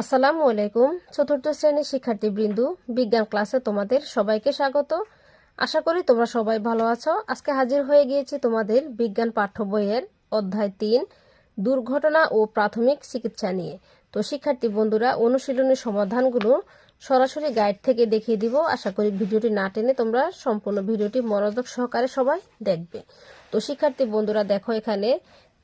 আসসালামু আলাইকুম, চতুর্থ শ্রেণির শিক্ষার্থীবৃন্দু, বিজ্ঞান ক্লাসে তোমাদের সবাইকে স্বাগত। আশা করি তোমরা সবাই ভালো আছো। আজকে হাজির হয়ে গিয়েছি তোমাদের বিজ্ঞান পাঠ্য বইয়ের অধ্যায় তিন, দুর্ঘটনা ও প্রাথমিক চিকিৎসা নিয়ে। তো শিক্ষার্থী বন্ধুরা, অনুশীলনের সমাধানগুলো সরাসরি গাইড থেকে দেখিয়ে দিব। আশা করি ভিডিওটি না টেনে তোমরা সম্পূর্ণ ভিডিওটি মনোযোগ সহকারে সবাই দেখবে। তো শিক্ষার্থী বন্ধুরা, দেখো এখানে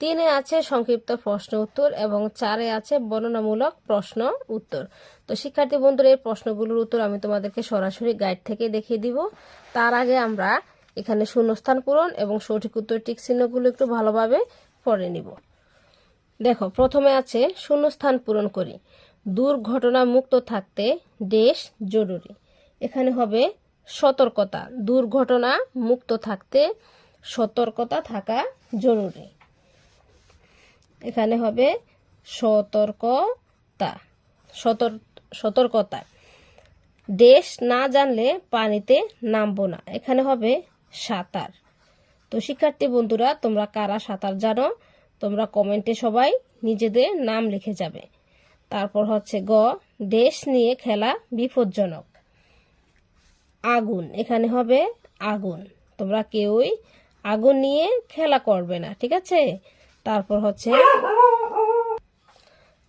তিনে আছে সংক্ষিপ্ত প্রশ্ন উত্তর এবং চারে আছে বর্ণনামূলক প্রশ্ন উত্তর। তো শিক্ষার্থী বন্ধুরা, এই প্রশ্নগুলোর উত্তর আমি তোমাদেরকে সরাসরি গাইড থেকে দেখিয়ে দিব। তার আগে আমরা এখানে শূন্যস্থান পূরণ এবং সঠিক উত্তর টিক চিহ্নগুলো একটু ভালোভাবে পড়ে নিব। দেখো, প্রথমে আছে শূন্যস্থান পূরণ করি। দুর্ঘটনা মুক্ত থাকতে দেশ জরুরি। এখানে হবে সতর্কতা। দুর্ঘটনা মুক্ত থাকতে সতর্কতা থাকা জরুরি। এখানে হবে সতর্কতা। সতর- সতর্কতা। দেশ না জানলে পানিতে নামবো না। এখানে হবে সাঁতার। তো শিক্ষার্থী বন্ধুরা, তোমরা কারা সাঁতার জানো? তোমরা কমেন্টে সবাই নিজেদের নাম লিখে যাবে। তারপর হচ্ছে গ, দেশ নিয়ে খেলা বিপজ্জনক। আগুন, এখানে হবে আগুন। তোমরা কেউই আগুন নিয়ে খেলা করবে না, ঠিক আছে? তারপর হচ্ছে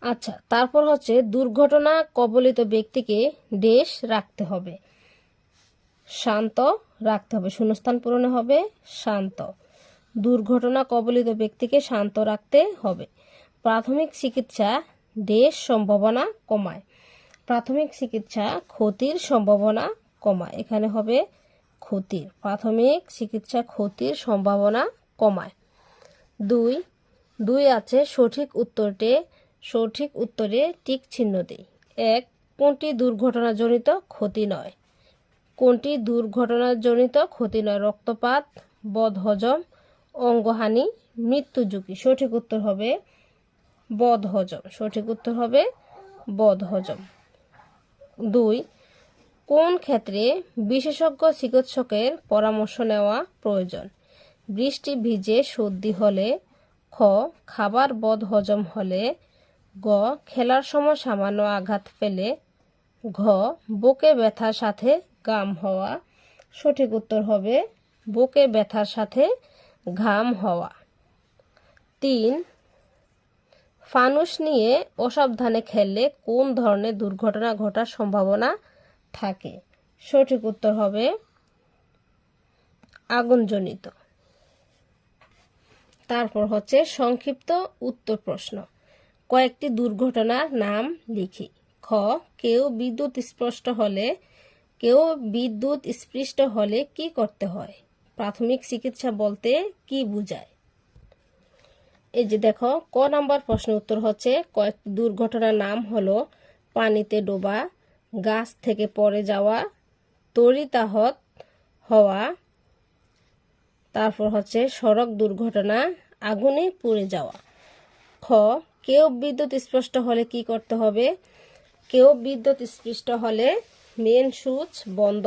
আচ্ছা তারপর হচ্ছে দুর্ঘটনা কবলিত ব্যক্তিকে দেশ রাখতে হবে। শান্ত রাখতে হবে, শূন্যস্থান পূরণে হবে, শান্ত। দুর্ঘটনা কবলিত ব্যক্তিকে শান্ত রাখতে হবে। প্রাথমিক চিকিৎসা দেশ সম্ভাবনা কমায়। প্রাথমিক চিকিৎসা ক্ষতির সম্ভাবনা কমায়। এখানে হবে ক্ষতির। প্রাথমিক চিকিৎসা ক্ষতির সম্ভাবনা কমায়। দুই দুই আছে সঠিক উত্তরটি, সঠিক উত্তরে টিক চিহ্ন দিই এক, কোনটি দুর্ঘটনাজনিত ক্ষতি নয়? কোনটি দুর্ঘটনাজনিত ক্ষতি নয়? রক্তপাত, বদহজম, অঙ্গহানি, মৃত্যু ঝুঁকি। সঠিক উত্তর হবে বদহজম। সঠিক উত্তর হবে বদহজম। দুই, কোন ক্ষেত্রে বিশেষজ্ঞ চিকিৎসকের পরামর্শ নেওয়া প্রয়োজন? বৃষ্টি ভিজে সর্দি হলে খ খাবার বদ হজম হলে গ, খেলার সময় সামান্য আঘাত পেলে ঘ, বুকে ব্যথার সাথে গাম হওয়া। সঠিক উত্তর হবে বুকে ব্যথার সাথে ঘাম হওয়া। তিন, ফানুস নিয়ে অসাবধানে খেললে কোন ধরনের দুর্ঘটনা ঘটার সম্ভাবনা থাকে? সঠিক উত্তর হবে আগুনজনিত। তারপর হচ্ছে সংক্ষিপ্ত উত্তর প্রশ্ন। কয়েকটি দুর্ঘটনার নাম লিখি। খ, কেউ বিদ্যুৎ স্পষ্ট হলে, কেউ বিদ্যুৎ স্পৃষ্ট হলে কি করতে হয়? প্রাথমিক চিকিৎসা বলতে কি বোঝায়? এই যে দেখো, ক নাম্বার প্রশ্ন উত্তর হচ্ছে, কয়েকটি দুর্ঘটনার নাম হলো, পানিতে ডোবা, গাছ থেকে পড়ে যাওয়া তরিতাহত হওয়া তারপর হচ্ছে সড়ক দুর্ঘটনা, আগুনে পুড়ে যাওয়া। খ, কেউ বিদ্যুৎ স্পষ্ট হলে কি করতে হবে? কেউ বিদ্যুৎ স্পৃষ্ট হলে মেন সুইচ বন্ধ,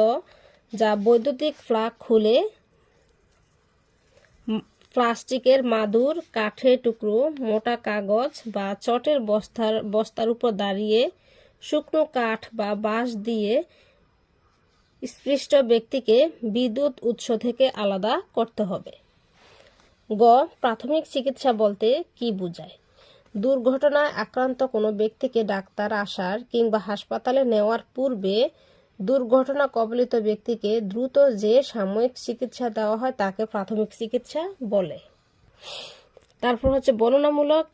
যা বৈদ্যুতিক প্লাগ খুলে প্লাস্টিকের মাদুর, কাঠের টুকরো, মোটা কাগজ বা চটের বস্তার বস্তার উপর দাঁড়িয়ে শুকনো কাঠ বা বাঁশ দিয়ে স্পৃষ্ট ব্যক্তিকে বিদ্যুৎ উৎস থেকে আলাদা করতে হবে। গ, প্রাথমিক চিকিৎসা বলতে কি বোঝায়? দুর্ঘটনায় আক্রান্ত কোনো ব্যক্তিকে ডাক্তার আসার কিংবা হাসপাতালে নেওয়ার পূর্বে দুর্ঘটনা কবলিত ব্যক্তিকে দ্রুত যে সাময়িক চিকিৎসা দেওয়া হয় তাকে প্রাথমিক চিকিৎসা বলে। তারপর হচ্ছে বর্ণনামূলক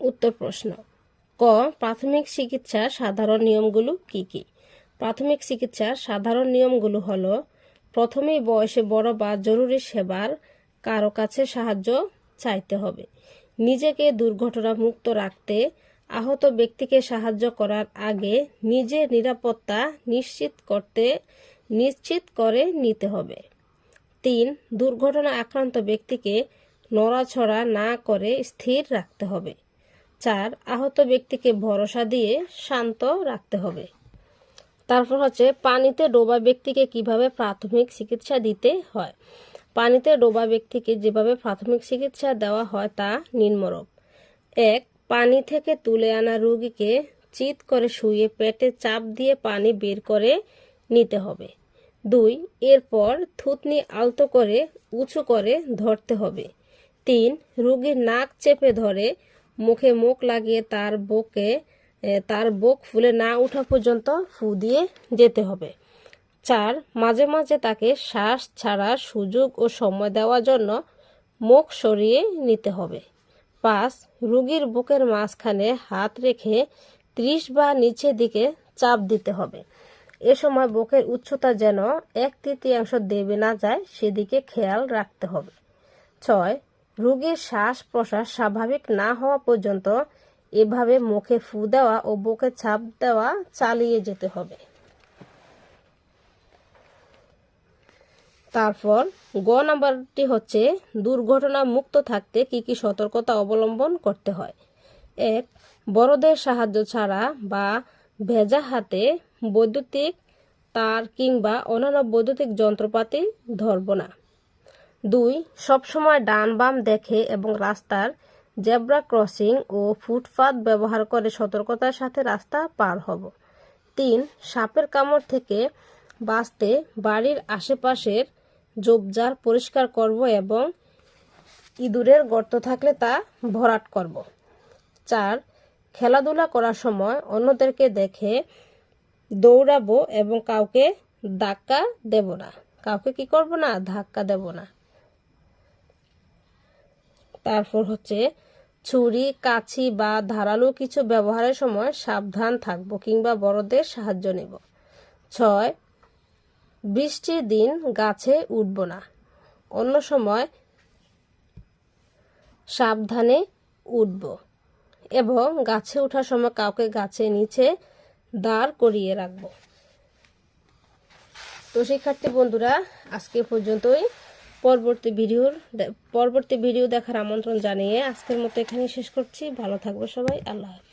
উত্তর প্রশ্ন। ক, প্রাথমিক চিকিৎসার সাধারণ নিয়মগুলো কি কি? প্রাথমিক চিকিৎসার সাধারণ নিয়মগুলো হলো, প্রথমেই বয়সে বড় বা জরুরি সেবার কারও কাছে সাহায্য চাইতে হবে। নিজেকে দুর্ঘটনা মুক্ত রাখতে আহত ব্যক্তিকে সাহায্য করার আগে নিজের নিরাপত্তা নিশ্চিত করতে, নিশ্চিত করে নিতে হবে। তিন, দুর্ঘটনা আক্রান্ত ব্যক্তিকে নড়াছড়া না করে স্থির রাখতে হবে। চার, আহত ব্যক্তিকে ভরসা দিয়ে শান্ত রাখতে হবে। তারপর হচ্ছে পানিতে ডোবা ব্যক্তিকে কীভাবে প্রাথমিক চিকিৎসা দিতে হয়? পানিতে ডোবা ব্যক্তিকে যেভাবে প্রাথমিক চিকিৎসা দেওয়া হয় তা নিম্নরূপ। এক, পানি থেকে তুলে আনা রোগীকে চিৎ করে শুয়ে পেটে চাপ দিয়ে পানি বের করে নিতে হবে। দুই, এরপর থুতনি আলতো করে উঁচু করে ধরতে হবে। তিন, রোগীর নাক চেপে ধরে মুখে মুখ লাগিয়ে তার বুকে তার বুক ফুলে না ওঠা পর্যন্ত ফু দিয়ে যেতে হবে। চার, মাঝে মাঝে তাকে শ্বাস ছাড়ার সুযোগ ও সময় দেওয়ার জন্য মুখ সরিয়ে নিতে হবে। পাঁচ, রুগীর বুকের মাঝখানে হাত রেখে ত্রিশ বা নিচের দিকে চাপ দিতে হবে। এ সময় বুকের উচ্চতা যেন এক তৃতীয়াংশ দেবে না যায়, সেদিকে খেয়াল রাখতে হবে। ছয়, রোগীর শ্বাস প্রশ্বাস স্বাভাবিক না হওয়া পর্যন্ত এভাবে মুখে ফু দেওয়া ও বুকে ছাপ দেওয়া চালিয়ে যেতে হবে। তারপর গ নাম্বারটি হচ্ছে, দুর্ঘটনা মুক্ত থাকতে কি কি সতর্কতা অবলম্বন করতে হয়? এক, বড়দের সাহায্য ছাড়া বা ভেজা হাতে বৈদ্যুতিক তার কিংবা অন্যান্য বৈদ্যুতিক যন্ত্রপাতি ধরব না। দুই, সবসময় ডান বাম দেখে এবং রাস্তার জেব্রা ক্রসিং ও ফুটপাত ব্যবহার করে সতর্কতার সাথে রাস্তা পার হব। তিন, সাপের কামড় থেকে বাঁচতে বাড়ির আশেপাশের জোবজার পরিষ্কার করব এবং ইঁদুরের গর্ত থাকলে তা ভরাট করব। চার, খেলাধুলা করার সময় অন্যদেরকে দেখে দৌড়াবো এবং কাউকে ধাক্কা দেব না। কাউকে কি করব না? ধাক্কা দেব না। তারপর হচ্ছে ছুরি কাছি বা ধারালো কিছু ব্যবহারের সময় সাবধান থাকব কিংবা বড়দের সাহায্য নেব। ছয়, বৃষ্টির দিন গাছে উঠব না। অন্য সময় সাবধানে উঠব এবং গাছে ওঠার সময় কাউকে গাছে নিচে দাঁড় করিয়ে রাখব। তো শিক্ষার্থী বন্ধুরা, আজকে পর্যন্তই। পরবর্তী ভিডিওর পরবর্তী ভিডিও দেখার আমন্ত্রণ জানিয়ে আজকের মতো এখানেই শেষ করছি। ভালো থাকব সবাই। আল্লাহ হাফিজ।